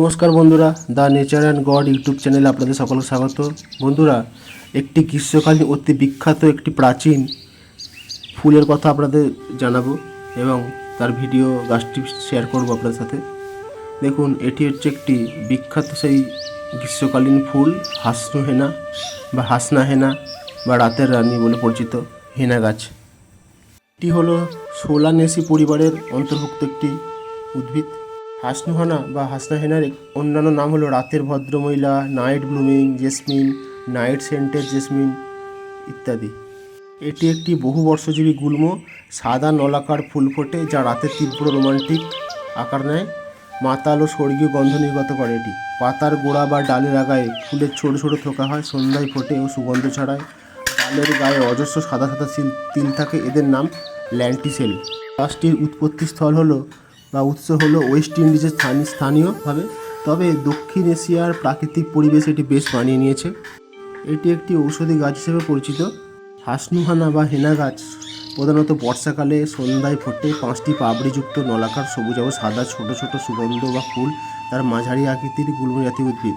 নমস্কার বন্ধুরা, the nature and god YouTube চ্যানেলে আপনাদের সকলকে স্বাগত। বন্ধুরা, একটি গ্রীষ্মকালীন অতি বিখ্যাত একটি প্রাচীন ফুলের কথা আপনাদের জানাব এবং তার ভিডিও গাছটি শেয়ার করব আপনাদের সাথে। দেখুন, এটি হচ্ছে একটি বিখ্যাত সেই গ্রীষ্মকালীন ফুল হাসনু হেনা বা হাসনা হেনা বা রাতের রানী বলে পরিচিত হেনা গাছ। এটি হলো সোলানেসি পরিবারের অন্তর্ভুক্ত একটি উদ্ভিদ। হাসনুহানা বা হাসনাহেনার অন্যান্য নাম হলো রাতের ভদ্রমহিলা night blooming jasmine night scented jasmine ইত্যাদি। এটি একটি বহু বর্ষজীবী গুল্ম, সাদা নলাকার ফুল ফোটে যা রাতের তীব্র রোমান্টিক আকার নেয়, মাতাল ও স্বর্গীয় গন্ধ নির্গত করে এটি। পাতার গোড়া বা ডালের আগায় ফুলের ছোট ছোট থোকা হয়, সন্ধ্যায় ফোটে ও সুগন্ধ ছড়ায়। ডালের গায়ে অজস্র সাদা সাদা তিল থাকে, এদের নাম ল্যান্টিসেল। গাছটির উৎপত্তি স্থল হলো বা উৎস হলো ওয়েস্ট ইন্ডিজের স্থানীয় স্থানীয়ভাবে। তবে দক্ষিণ এশিয়ার প্রাকৃতিক পরিবেশ এটি বেশ মানিয়ে নিয়েছে। এটি একটি ঔষধি গাছ হিসেবে পরিচিত। হাসনুহানা বা হেনা গাছ প্রধানত বর্ষাকালে সন্ধ্যায় ফোটে। পাঁচটি পাবড়িযুক্ত নলাকার সবুজ ও সাদা ছোট ছোট সুগন্ধ বা ফুল তার মাঝারি আকৃতির গুল্ম জাতীয় উদ্ভিদ।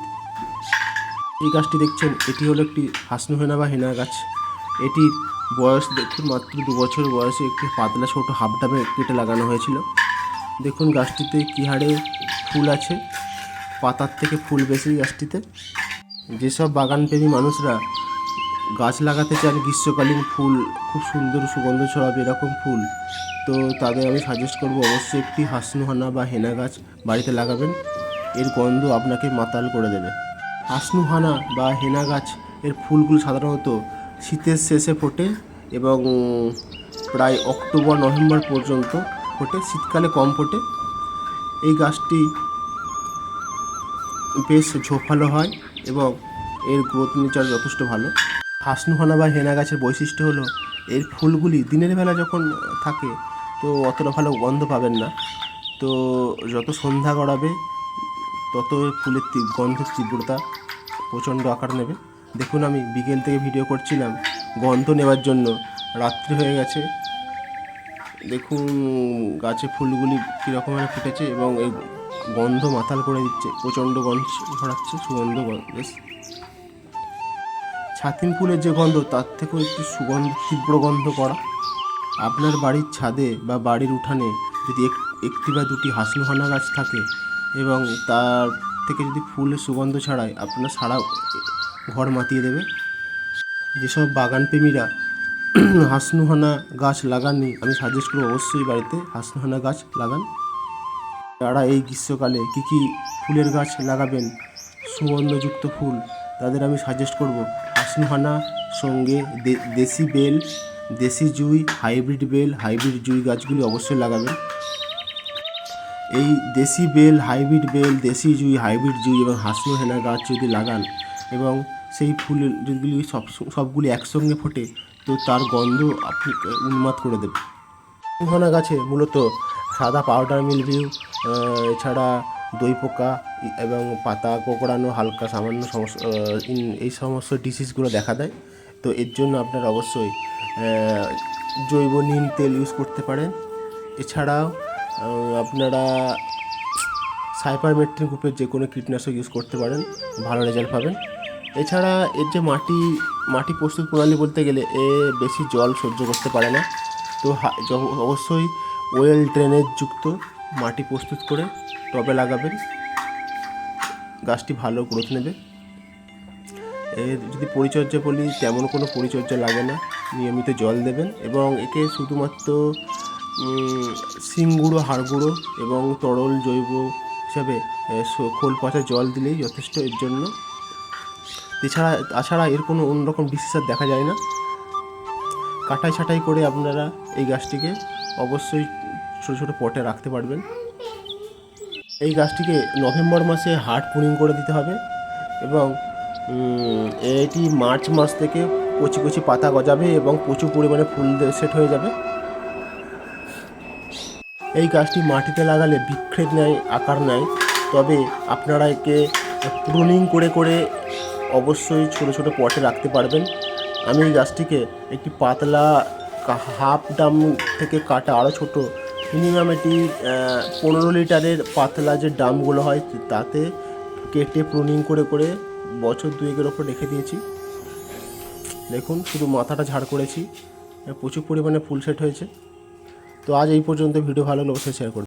এই গাছটি দেখছেন, এটি হলো একটি হাসনুহেনা বা হেনা গাছ। এটির বয়স দেখুন, মাত্র দু বছর বয়সে একটি পাতলা ছোট হাফ ডাবে কেটে লাগানো হয়েছিল। দেখুন গাছটিতে কী হারে ফুল আছে। পাতার থেকে ফুল বেশি গাছটিতে। যেসব বাগানপ্রেমী মানুষরা গাছ লাগাতে চান, গ্রীষ্মকালীন ফুল, খুব সুন্দর সুগন্ধ ছড়াবে এরকম ফুল, তো তাদের আমি সাজেস্ট করব অবশ্যই একটি হাসনুহানা বা হেনা গাছ বাড়িতে লাগাবেন। এর গন্ধ আপনাকে মাতাল করে দেবে। হাসনুহানা বা হেনা গাছ, এর ফুলগুলো সাধারণত শীতের শেষে ফোটে এবং প্রায় অক্টোবর, নভেম্বর পর্যন্ত ফোটে, শীতকালে কম ফোটে। এই গাছটি বেশ ঝোপালো হয় এবং এর গ্রোথ নেচার যথেষ্ট ভালো। হাসনুহানা বা হেনা গাছের বৈশিষ্ট্য হলো, এর ফুলগুলি দিনের বেলা যখন থাকে, তো অতটা ভালো গন্ধ পাবেন না। তো যত সন্ধ্যা গড়াবে, তত ফুলের গন্ধের তীব্রতা প্রচণ্ড আকার নেবে। দেখুন, আমি বিকেল থেকে ভিডিও করছিলাম, গন্ধ নেওয়ার জন্য। রাত্রি হয়ে গেছে দেখুন গাছে ফুলগুলি কীরকমভাবে ফুটেছে এবং এই গন্ধ মাতাল করে দিচ্ছে, প্রচণ্ড গন্ধ ছড়াচ্ছে, সুগন্ধ গন্ধ, বেশ। ছাতিম ফুলের যে গন্ধ, তার থেকেও একটু সুগন্ধ, তীব্র গন্ধ করা। আপনার বাড়ির ছাদে বা বাড়ির উঠানে যদি এক- একটি বা দুটি হাসনুহানা গাছ থাকে এবং তার থেকে যদি ফুলের সুগন্ধ ছাড়ায়, আপনার সারা ঘর মাতিয়ে দেবে। যেসব বাগানপ্রেমীরা হাসনুহানা গাছ লাগাননি, আমি সাজেস্ট করব অবশ্যই বাড়িতে হাসনুহানা গাছ লাগান। যারা এই গ্রীষ্মকালে কী কী ফুলের গাছ লাগাবেন সুগন্ধযুক্ত ফুল, তাদের আমি সাজেস্ট করব হাসনুহানা, সঙ্গে দেশি বেল, দেশি জুই হাইব্রিড বেল হাইব্রিড জুই গাছগুলি অবশ্যই লাগাবেন। এই দেশি বেল হাইব্রিড বেল, দেশি জুই হাইব্রিড জুই এবং হাসনু হেনা গাছ যদি লাগান, এবং সেই ফুলের যেগুলি সব, সবগুলি একসঙ্গে ফোটে তো তার গন্ধ আপনি উন্মাদ করে দেবে। হেনা গাছে মূলত সাদা পাউডার মিলভিউ এছাড়া দই পোকা এবং পাতা, কোঁকড়ানো, হালকা সামান্য সমস্যা এই সমস্ত ডিসিজগুলো দেখা দেয়। তো এর জন্য আপনারা অবশ্যই জৈব নিম তেল ইউজ করতে পারেন। এছাড়াও আপনারা সাইপারমেট্রিন গ্রুপের যে কোনো কীটনাশক ইউজ করতে পারেন, ভালো রেজাল্ট পাবেন। এছাড়া এর যে মাটি মাটি প্রস্তুত প্রণালী বলতে গেলে এ বেশি জল সহ্য করতে পারে না। তো অবশ্যই ওয়েল ড্রেনেজ যুক্ত মাটি প্রস্তুত করে টবে লাগাবেন। গাছটি ভালো গ্রোথ নেবে। এর যদি পরিচর্যা বলি তেমন কোনো পরিচর্যা লাগে না। নিয়মিত জল দেবেন এবং একে শুধুমাত্র উম, শিং গুঁড়ো হাড় গুঁড়ো এবং তরল জৈব হিসাবে খোল পচা জল দিলেই যথেষ্ট এর জন্য এছাড়া, তাছাড়া এর কোনো অন্যরকম বিশেষার দেখা যায় না। কাটাই ছাটাই করে আপনারা এই গাছটিকে অবশ্যই ছোটো ছোটো পটে রাখতে পারবেন। এই গাছটিকে নভেম্বর মাসে হার্ড পুনিং করে দিতে হবে এবং এটি মার্চ মাস থেকে কচি কচি পাতা গজাবে এবং প্রচুর পরিমাণে ফুল সেট হয়ে যাবে। এই গাছটি মাটিতে লাগালে বৃক্ষের ন্যায় আকার নেয়। তবে আপনারা একে প্রুনিং করে করে অবশ্যই ছোট ছোট পটে রাখতে পারবেন। আমি এই গাছটিকে একটি পাতলা হাফ ডাম থেকে কাটা আরও ছোট মিনিমাম এটি পনেরো লিটারের পাতলা যে ড্রামগুলো হয়, তাতে কেটে প্রুনিং করে করে বছর দুয়েকের ওপর রেখে দিয়েছি। দেখুন, শুধু মাথাটা ঝাড় করেছি। প্রচুর পরিমাণে ফুল সেট হয়েছে। তো আজ এই পর্যন্ত, ভিডিও ভালো লাগলে অবশ্যই শেয়ার করুন